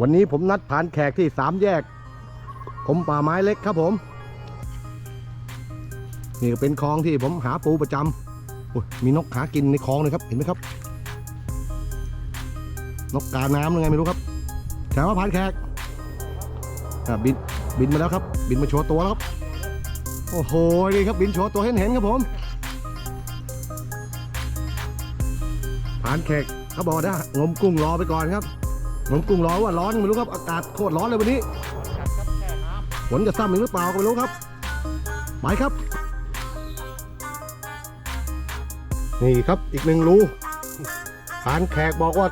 วันนี้ผมนัดผ่านแขกที่สามแยกผมป่าไม้เล็กครับผม นี่เป็นคลองที่ผมหาปูประจำโอ้ยมีนกหากินในคลองเลยครับ เห็นไหมครับ นกกาน้ำยังไงไม่รู้ครับแถวว่าผ่านแขกบินบินมาแล้วครับ บินมาโชว์ตัวแล้วครับ โอ้โหนี่ครับบินโชว์ตัวเห็นเห็นครับผมผ่านแขกเขาบอกนะงมกุ้งรอไปก่อนครับ งมกุ้งรอว่าร้อนไม่รู้ครับอากาศโคตรร้อนเลยวันนี้ฝนจะซ้ำอีกหรือเปล่าก็ไม่รู้ครับไปครับ นี่ครับอีกหนึ่งรูผ่านแขกบอกว่า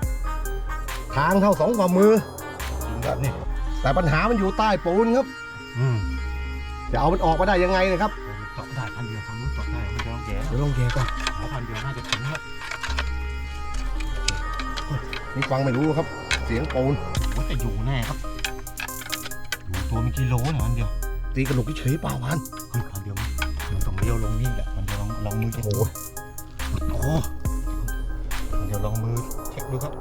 ทางเท่าสองฝ่ามือแบบนี้แต่ปัญหามันอยู่ใต้ปูนครับอืมจะเอามันออกมาได้ยังไงเนะครับเจาะได้พันเดียวทางนู้นเจาะได้ไม่ต้องแย่เดี๋ยวลองแกะก่อนขอพันเดียวน่าจะถึงครับนี่ฟังไม่รู้ครับ เสียงปูนว่าจะอยู่แน่ครับ อยู่ตัวมีกิโลเนี่ยพันเดียว ตีกระหนกเฉยๆเปล่าพันเฮ้ยพันเดียวมันมันต้องเลี้ยวลงนี่แหละ มันจะลองลองมือเช็คโอ้โหโอ้มันจะลองมือเช็คดูครับ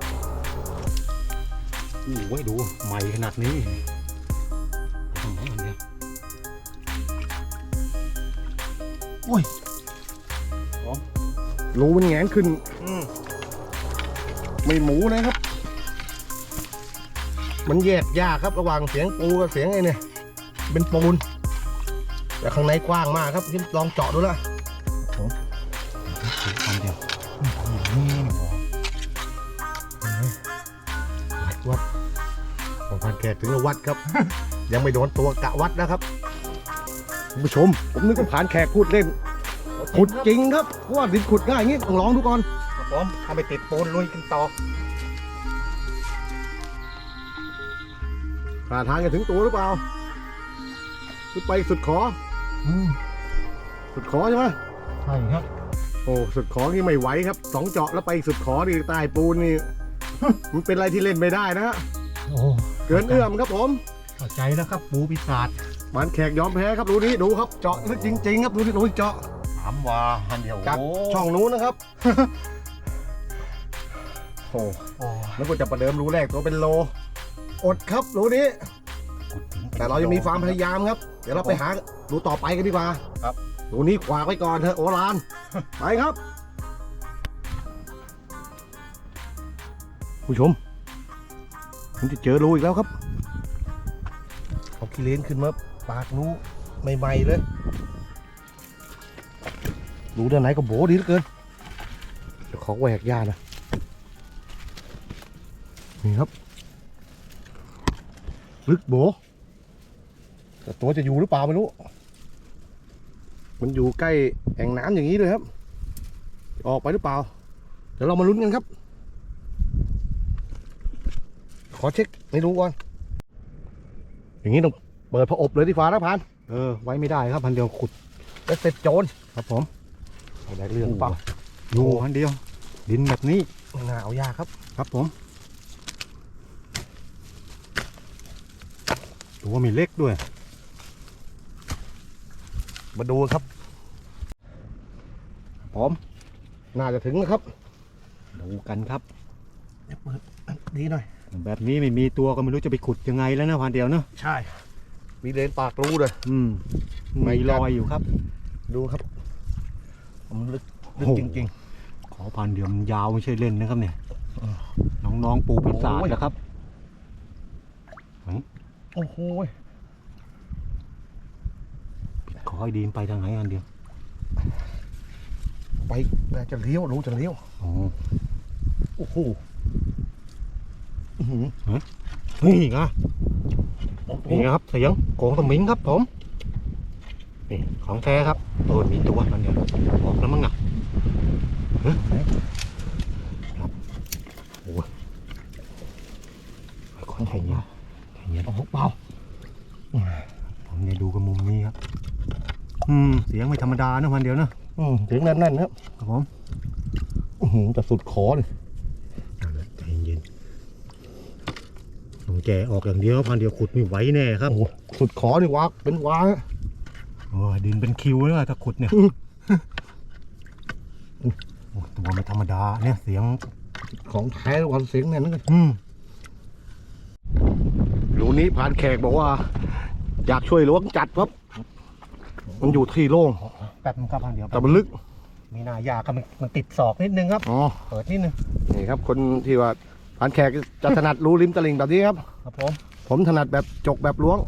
โอ้ยดูใหม่ขนาดนี้ตรงไหนพันเดียวโอ้ยรูมันแหงนขึ้นอืมไม่หมูนะครับ มันแยกยากครับระหว่างเสียงปูกับเสียงไอ้เนี่ย เป็นปูน แต่ข้างในกว้างมากครับที่ลองเจาะดูแล้วพันเดียวอืมพันเดียวนี่นี่หว่าวัดของพันแขกถึงกับวัดครับ ยังไม่โดนตัวกะวัดนะครับคุณผู้ชม ผมนึกว่าผ่านแขกพูดเล่นขุดจริงครับเพราะว่าดินขุดง่ายอย่างงี้ต้องลองดูก่อนครับผมถ้าไปติดปูนลุยกันต่อ หาทางจะถึงตัวหรือเปล่าหรือไปสุดขอ อืมสุดขอใช่ไหมใช่ครับ โอ้สุดขอนี่ไม่ไหวครับสองเจาะแล้วไปสุดขอนี่ใต้ปูนนี่ มันเป็นอะไรที่เล่นไม่ได้นะฮะโอ้เกินเอื้อมครับผมเข้าใจแล้วครับปูปีศาจหมันแขกยอมแพ้ครับดูนี่ดูครับเจาะลึกจริง ๆ ครับดูนี่ดูนี่เจาะถามว่าพันเดียวจากโช่องนู้นนะครับโอ้โอ้แล้วก็จะประเดิมรูแรกตัวเป็นโล อดครับรูนี้ขุดถึงแต่เรายังมีความพยายามครับ เดี๋ยวเราไปหารูต่อไปกันดีกว่าครับรูนี้ขวากไว้ก่อนเถอะโอรานไปครับ ผู้ชมผมจะเจอรูอีกแล้วครับเอาขี้เลนขึ้นมาปากรูใหม่ๆเลยรูด้านไหนก็โบดีเหลือเกินเดี๋ยวขอแหวกย่านะนี่ครับ ลึกโบแต่ตัวจะอยู่หรือเปล่าไม่รู้ มันอยู่ใกล้แอ่งน้ำอย่างนี้เลยครับ ออกไปหรือเปล่า เดี๋ยวเรามาลุ้นกันครับ ขอเช็คไม่รู้ก่อน อย่างนี้ต้องเปิดพระอบเลยที่ฟ้านะพัน เออ ไว้ไม่ได้ครับพันเดียวขุดแล้วเสร็จโจรครับผมเอาได้เรื่องเปล่าอยู่พันเดียว ดินแบบนี้หนาวายากครับ ครับผม ตัวมีเล็กด้วย มาดูครับ พร้อม น่าจะถึงนะครับ ดูกันครับเดี๋ยวเปิดอันนี้หน่อย แบบนี้ไม่มีตัวก็ไม่รู้จะไปขุดยังไงแล้วนะพันเดียวเนอะใช่ มีเลนปากรูเลยอืมไม่มีกัรดอยอยู่ครับ ดูครับผมลึกลึกโอ้โห จริง ขอพันเดียวมันยาวไม่ใช่เล่นนะครับเนี่ย น้องๆปูปีศาจโอ้ยนะครับๆ โอ้โหขอให้ดีมไปทางไหนอันเดียว ไปน่าจะเลี้ยวรู้จะเลี้ยวอ๋อโอ้โหอื้อหือนี่ไงโอ้โหนี่ครับเสียงโกงสมิงครับผม นี่ของแท้ครับโอ้ยมีตัวมันเดียวออกแล้วมั้งน่ะฮะครับโอ้ยค่อยๆใจเย็นใจเย็น โอ้โหเปล่า ผมเนี่ยดูกับมุมนี้ครับ อืม เสี ยงไม่ธรรมดานะวันเดียวนะอืมถึงแน่นๆครับครับผมอื้อหือจะสุดขอเลยเอาละใจเย็นต้องแกะออกอย่างเดียวพันเดียวขุดไม่ไหวแน่ครับโอ้โหสุดขอนี่วาเป็นวาโอ้ยดินเป็นคิวเลยว่ะถ้าขุดเนี่ยอืมโอ้ยตัวไม่ธรรมดาเนี่ยเสียงของแท้วันเสียงแน่นนะอืมนี้ผ่านแขกบอกว่า อยากช่วยล้วงจัดครับ มันอยู่ที่โล่งแป๊บนึงครับพันเดียวแต่มันลึก มีหน้ายากครับมันมันติดศอกนิดนึงครับ อ๋อ เปิดนิดนึงนี่ครับ คนที่ว่าผ่านแขกจะถนัดรูริมตลิ่งแบบนี้ครับ ครับผมผมถนัดแบบจกแบบล้วง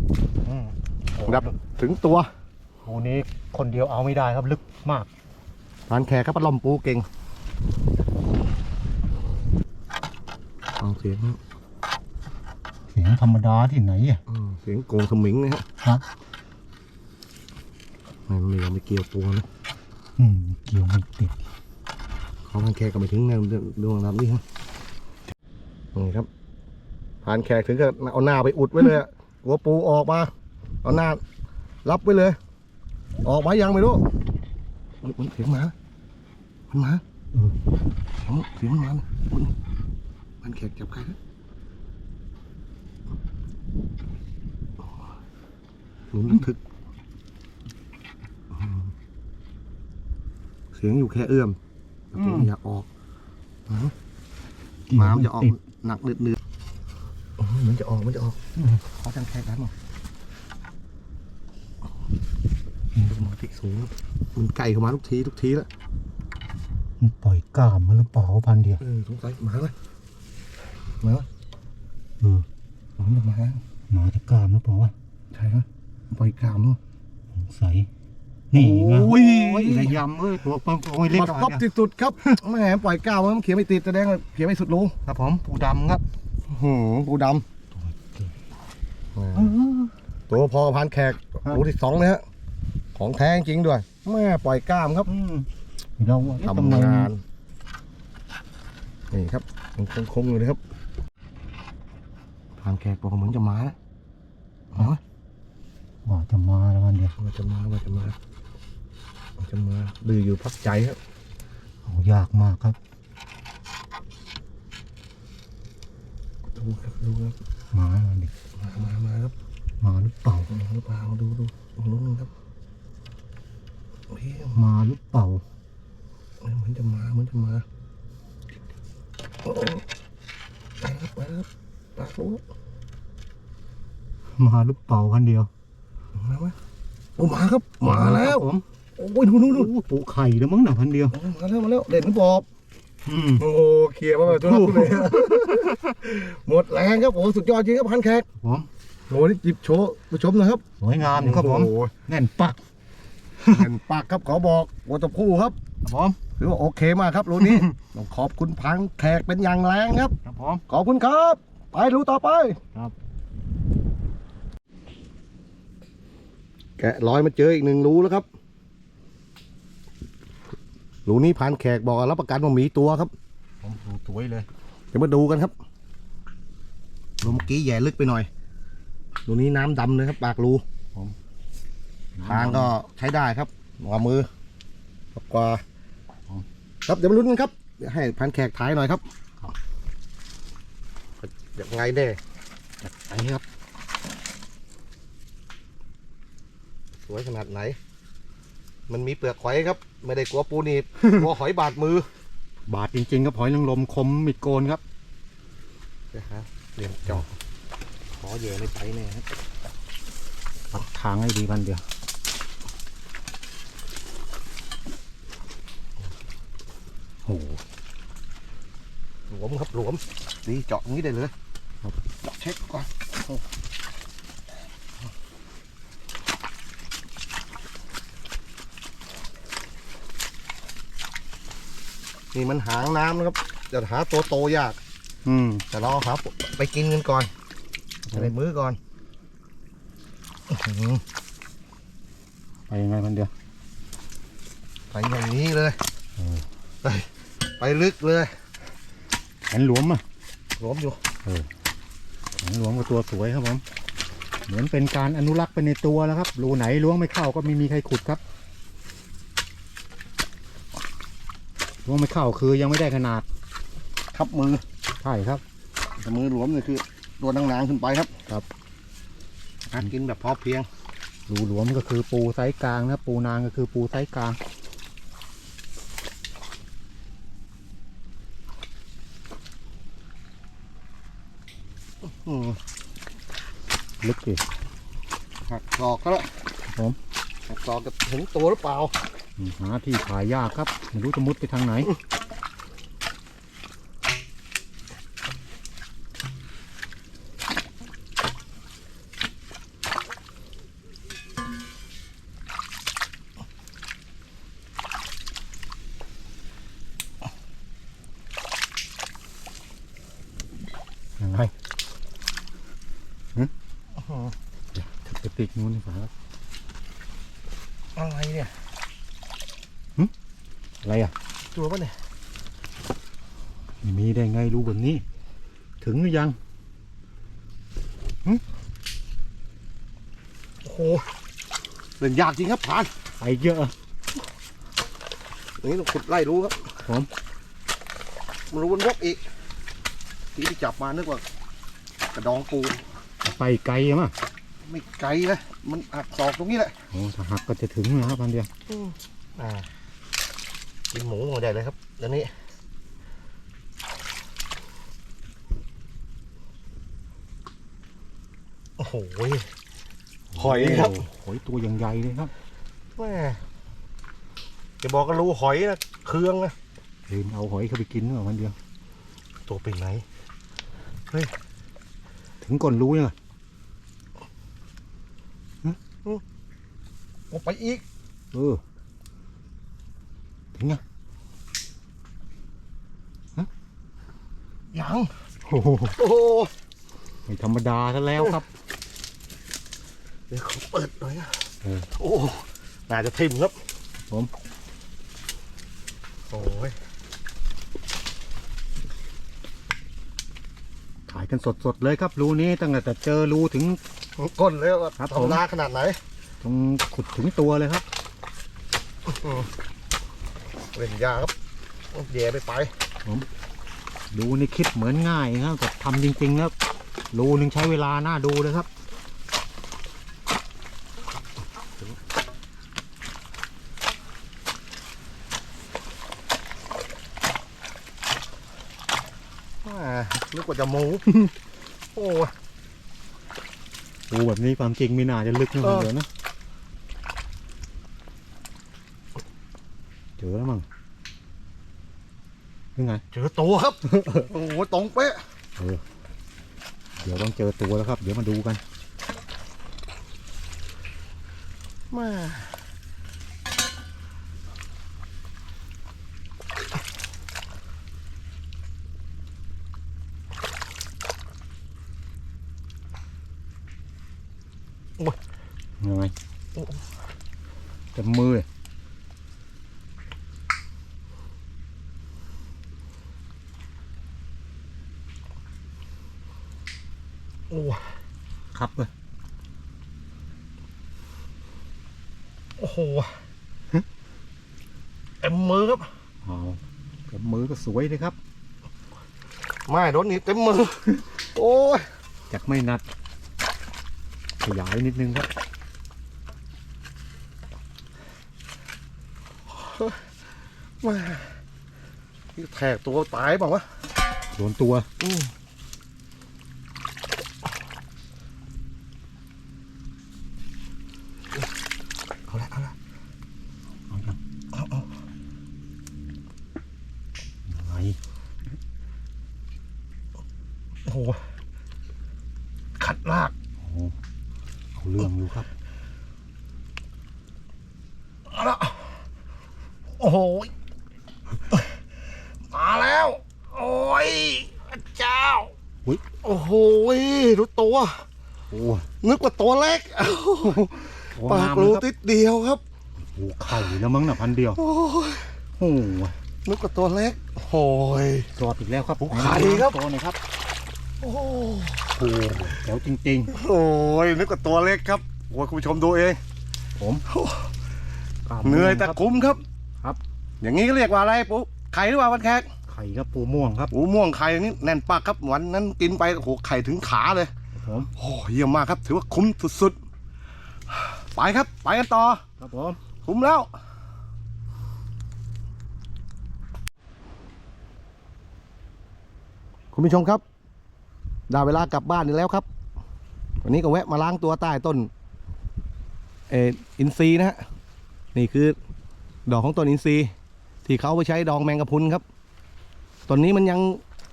อืมโอ้แบบถึงตัวโหนี้คนเดียวเอาไม่ได้ครับลึกมาก ผ่านแขกครับปลาล่อมปูเก่งฟังเสียงเสียงธรรมดาที่ไหนอะอืมเสียงโกงสมิงนะฮะ ครับ ไม่ไม่ยังไม่เกี่ยวปูนะอืมเกี่ยวไม่ติดเขาผ่านแขกก็ไปถึงแนวดวงน้ำนี่ฮะนี่ครับผ่านแขกถึงกับเอาหน้าไปอุดไว้เลยอะกลัวปูออกมาเอาหน้ารับไว้เลย ออกมายังไม่รู้อุ๊ยมันเสียงหมามันหมาเออเสียงเสียงมันมาอุ๊ยผ่านแขกจับใครนะหนุนระทึกอืมเสียงอยู่แค่เอื้อมแต่ผมอยากออกหมามันจะออกติดหนักเดือดเดือดโอ้ยมันจะออกมันจะออกขอจังแค่นั้นหรอสมาธิสูงครับมันไก่เข้ามาทุกทีทุกทีแล้วมันปล่อยกล้ามมันหรือเปล่าพันเดียวเออสงสัยหมาเลยหมาเลยเออหมาหมาหมาจะกล้ามหรือเปล่าวะใช่ไหมปล่อยกลามเนาะสงสัย นี่ไงโอ้ยระยำเอ้ยตัวมันโอ้ยเล็กมัดหน่อยก๊อปเนี่ยที่สุดครับแหมปล่อยกลามมันเขียนไม่ติดแสดงว่าเขียนไม่สุดรูครับผมปูดำครับหืมปูดำตัวพอพันแขกรูที่สองนะฮะของแท้จริงด้วยแม่ปล่อยกล้ามครับอืมเราว่าเอ๊ะทำงานนี่ครับยังคงๆอยู่เลยครับทางแขกบอกว่าเหมือนจะมาแล้วเอาวะว่าจะมาแล้วพันเดียวว่าจะมาว่าจะมาว่า จะมาดื้ออยู่พักใจครับโอ้ยากมากครับดูครับดูครับมาพันเดียวมามามาครับมาหรือเปล่ามาหรือเปล่าดูดูดูลุ้นงครับโอ้ยมาหรือเปล่าเหมือนจะมาเหมือนจะมาโอ้โหไปครับไปครับปากรู้มาหรือเปล่าพันเดียวมาไหมโอ้มาครับมาแล้วครับผม โอ้ยดูดูดูโอ้ปูไข่แล้วมั้งหน่ะพันเดียวมาแล้วมาแล้วเด่นหรือบอบอืมโอ้โหเคลียร์มาแบบทุลักทุเลหมดแรงครับโอ้โหสุดยอดจริงครับพันแขกผมโอ้โหนี่จิบโชว์ผู้ชมหนะครับสวยงามอยู่ครับผมโอ้โหแน่นปักแผ่นปากครับขอบอกวัวตะคู่ครับครับผมถือว่าโอเคมากครับรูนี้ต้องขอบคุณพังแขกเป็นอย่างแรงครับครับผมขอบคุณครับ ไปรูต่อไปครับ แกะร้อยมาเจออีกหนึ่งรูแล้วครับ รูนี้พันแขกบอกรับประกันว่ามีตัวครับ ผมดูสวยเลย เดี๋ยวมาดูกันครับรูเมื่อกี้แย่ลึกไปหน่อยรูนี้น้ำดำเลยครับ ปากรูทางก็ใช้ได้ครับหัวมือกว่าครับเดี๋ยวมาลุ้นกันครับเดี๋ยวให้พันแขกถ่ายหน่อยครับยังไงเด้ไอ้ครับ สวยขนาดไหน มันมีเปลือกหอยครับ ไม่ได้กลัวปูหนีบ กลัวหอยบาดมือ บาดจริงๆครับหอยนางรมคมมิดโกนครับนะฮะเรียนเจาะขอเยอะไม่ไปแน่ครับปักทางให้ดีพันเดียวโอ้โหหลวมครับหลวมดีเจาะอย่างนี้ได้เลยเจาะเช็คก่อนโอ้ นี่มันหางน้ำนะครับจะหาตัวโตยาก อืมแต่เราครับ ไปกินกันก่อนใส่มือก่อนอื้อหือไปยังไงพันเดียว ไปอย่างนี้เลยเออไปไปลึกเลยแขนหลวมอะหลวมอยู่ แขนหลวมกับตัวสวยครับผม เหมือนเป็นการอนุรักษ์ไปในตัวแล้วครับรูไหนล้วงไม่เข้าก็ไม่มีใครขุดครับ ล้วงไม่เข้าคือยังไม่ได้ขนาดทับมือใช่ครับ แต่มือหลวมเนี่ยคือตัวนางๆขึ้นไปครับครับการกินแบบพอเพียงรูหลวมก็คือปูไซส์กลางนะครับปูนางก็คือปูไซส์กลางอืมลึกดิหักศอกก็แล้วผมหักศอกจะถึงตัวหรือเปล่า หาที่ถ่ายยากครับ ไม่รู้จะมุดไปทางไหน ยังไงหึกระติกนู้นนี่ฝาอะไรเนี่ย อะไรอะ ตัวปะเนี่ยไม่มีได้ไงรู้แบบนี้ ถึงหรือยังโอ้โหเล่นยากจริงครับผ่านไปเยอะอย่างนี้ต้องขุดไล่รู้ครับผมมันรู้มันวกอีกทีที่จับมานึกว่ากระดองปูไปไกลอะมั้งไม่ไกลนะมันหักศอกตรงนี้แหละโอ้ถ้าหักก็จะถึงนะครับพันเดียวอ่า กินหมูหัวใหญ่เลยครับเดี๋ยวนี้โอ้โหหอยครับโหอยตัวอย่างใหญ่เลยครับแม่จะบอกก็รู้หอยนะเครื่องนะเดินเอาหอยเข้าไปกินเนอะพันเดียวตัวเป็นไหนถึงก่อนรู้ยังไงออกไปอีก เออ ถึงยังยังโอ้โหโอ้โหไม่ธรรมดาซะแล้วครับ เดี๋ยวเขาเปิดหน่อยนะเออ โอ้น่าจะทิ่มครับ ผมโอ้ยถ่ายกันสดๆเลยครับ รูนี้ตั้งแต่เจอรูถึง ก้นเลยว่าครับธผมรรมดาขนาดไหน ตรงขุดถึงตัวเลยครับ เล่นยาครับแย่ไปไปดูในคลิปเหมือนง่ายครับแต่ทำจริงๆแล้วรูหนึ่งใช้เวลาน่าดูเลยครับอ่านึกว่าจะหมู โอ้ยรูแบบนี้ความจริงไม่น่าจะลึกนะเออเดี๋ยวนะ เจอแล้วมั้ง ยังไง เจอตัวครับ โอ้โหตรงเป๊ะเดี๋ยวต้องเจอตัวแล้วครับ เดี๋ยวมาดูกันมายังไงเต็มมือเลย โอ้ย ครับเลย โอ้โหเต็มมือครับเอาเต็มมือก็สวยเลยครับ ไม่โดนหนีบเต็มมือ โอ้ยจากไม่นัด ขยายนิดนึงครับมานี่แทกตัวตายเปล่าวะ โดนตัว อืมเอาละเอาละ เอายัง เอาเอา ยังไง โอ้โห ขัดลากโอ้โหเอาเรื่องอยู่ครับเอาละโอ้โหมาแล้ว โอ้ยพระเจ้า อุ๊ยโอ้โหดูตัว โอ้นึกว่าตัวเล็กโหปากงามรูเลยครับติดเดียวครับ โอ้เข่าอยู่แล้วมั้งน่ะพันเดียว โอ้ยโอ้โหนึกว่าตัวเล็กโอ้ย รอดอีกแล้วครับโอ้ไข่ครับ ตัวหน่อยครับ โอ้โหโอ้เดี๋ยวจริงโอ้ยนึกว่าตัวเล็กครับโอ้ยคุณผู้ชมดูเองๆ ผมกล้ามเหนื่อยแต่ครับ คุ้มครับ ครับ อย่างนี้ก็เรียกว่าอะไรปุ๊ไข่หรือเปล่าวันแขกไข่ครับปูม่วงครับโอ้ม่วงไข่นี่แน่นปากครับวันนั้นกินไปโอ้โหไข่ถึงขาเลย ผมโอ้เยี่ยมมากครับ ถือว่าคุ้มสุดๆ ไปครับ ไปกันต่อ ครับผม คุ้มแล้ว คุณผู้ชมครับ ได้เวลากลับบ้านอีกแล้วครับ วันนี้ก็แวะมาล้างตัวใต้ต้นเอออินทรีนะฮะนี่คือดอกของต้นอินทรีที่เขาเอาไปใช้ดองแมงกะพุนครับต้นนี้มันยัง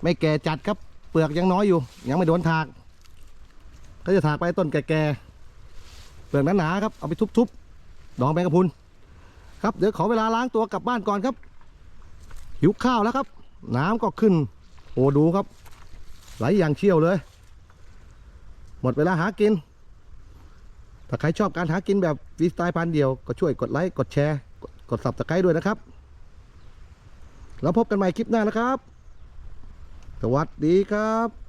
ไม่แก่จัดครับ เปลือกยังน้อยอยู่ ยังไม่โดนถากก็จะถากไปต้นแก่ๆเปลือกหนาๆครับเอาไปทุบๆดองแมงกะพุนครับเดี๋ยวขอเวลาล้างตัวกลับบ้านก่อนครับหิวข้าวแล้วครับ น้ำก็ขึ้น โอ้ดูครับ ไหลอย่างเชี่ยวเลย หมดเวลาหากิน ถ้าใครชอบการหากินแบบฟรีสไตล์พันเดียว ก็ช่วยกดไลค์ กดแชร์ กดกดสับตะไคร้ด้วยนะครับ แล้วพบกันใหม่คลิปหน้านะครับ สวัสดีครับ